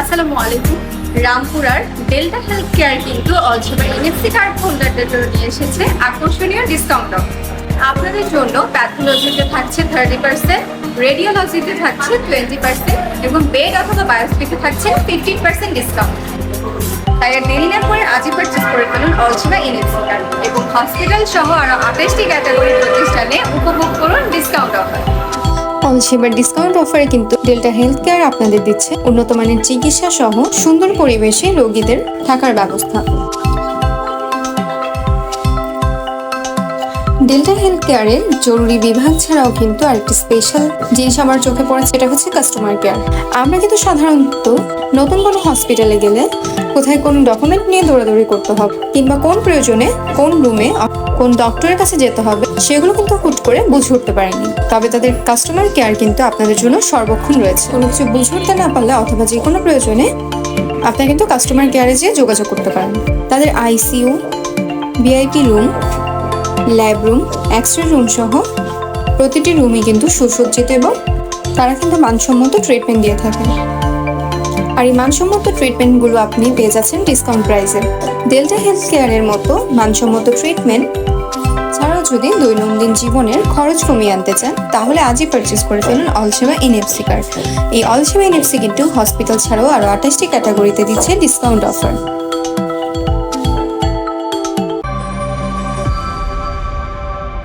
আসসালামু আলাইকুম। রামপুরার delta health care কিন্তু অলসোবা এনএফসি কার্ড হোল্ডারদের জন্য নিয়ে এসেছে আকর্ষণীয় ডিসকাউন্ট আপনাদের জন্য প্যাথোলজিতে থাকছে থার্টি পার্সেন্ট রেডিওলজিতে থাকছে টোয়েন্টি পার্সেন্ট এবং বেড অথবা বায়োস্পিতে থাকছে ফিফটিন পার্সেন্ট ডিসকাউন্ট তাই আর দেরি না করে আজই পারচেস করে ফেলুন অলসোবা এনএফসি কার্ড এবং হসপিটাল সহ আরও আঠাশটি ক্যাটাগরির প্রতিষ্ঠানে উপভোগ করুন ডিসকাউন্ট অফার সেবার ডিসকাউন্ট অফারে কিন্তু ডেল্টা হেলথ কেয়ার আপনাদের দিচ্ছে উন্নত মানের চিকিৎসা সহ সুন্দর পরিবেশে রোগীদের থাকার ব্যবস্থা। ডেল্টা হেলথ কেয়ারের জরুরি বিভাগ ছাড়াও কিন্তু আরেকটি স্পেশাল জিনিস আমার চোখে পড়েছে এটা হচ্ছে কাস্টমার কেয়ার আমরা কিন্তু সাধারণত নতুন কোনো হসপিটালে গেলে কোথায় কোন ডকুমেন্ট নিয়ে দৌড়াদৌড়ি করতে হবে, কিংবা কোন প্রয়োজনে কোন রুমে কোন ডক্টরের কাছে যেতে হবে সেগুলো কিন্তু হুট করে বুঝে উঠতে পারেনি। তবে তাদের কাস্টমার কেয়ার কিন্তু আপনাদের জন্য সর্বক্ষণ রয়েছে। কোনো কিছু বুঝে উঠতে না পারলে অথবা যে কোনো প্রয়োজনে আপনারা কিন্তু কাস্টমার কেয়ারে যেয়ে যোগাযোগ করতে পারেন। তাদের ICU VIP room lab room x ray room সহ প্রতিটি রুমই কিন্তু সুসজ্জিত এবং তারা কিন্তু মানসম্মত ট্রিটমেন্ট দিয়ে থাকেন। আর এই মানসম্মত ট্রিটমেন্টগুলো আপনি পেয়ে যাচ্ছেন ডিসকাউন্ট প্রাইসে ডেল্টা হেলথ কেয়ারের মতো মানসম্মত ট্রিটমেন্ট যদি দৈনন্দিন জীবনের খরচ কমিয়ে আনতে চান, তাহলে আজই পারচেস করে ফেলুন অলসেবা এনএফসি কার্ড এই অলসেবা এনএফসি কিন্তু হসপিটাল ছাড়াও আরও আঠাশটি ক্যাটাগরিতে দিচ্ছে ডিসকাউন্ট অফার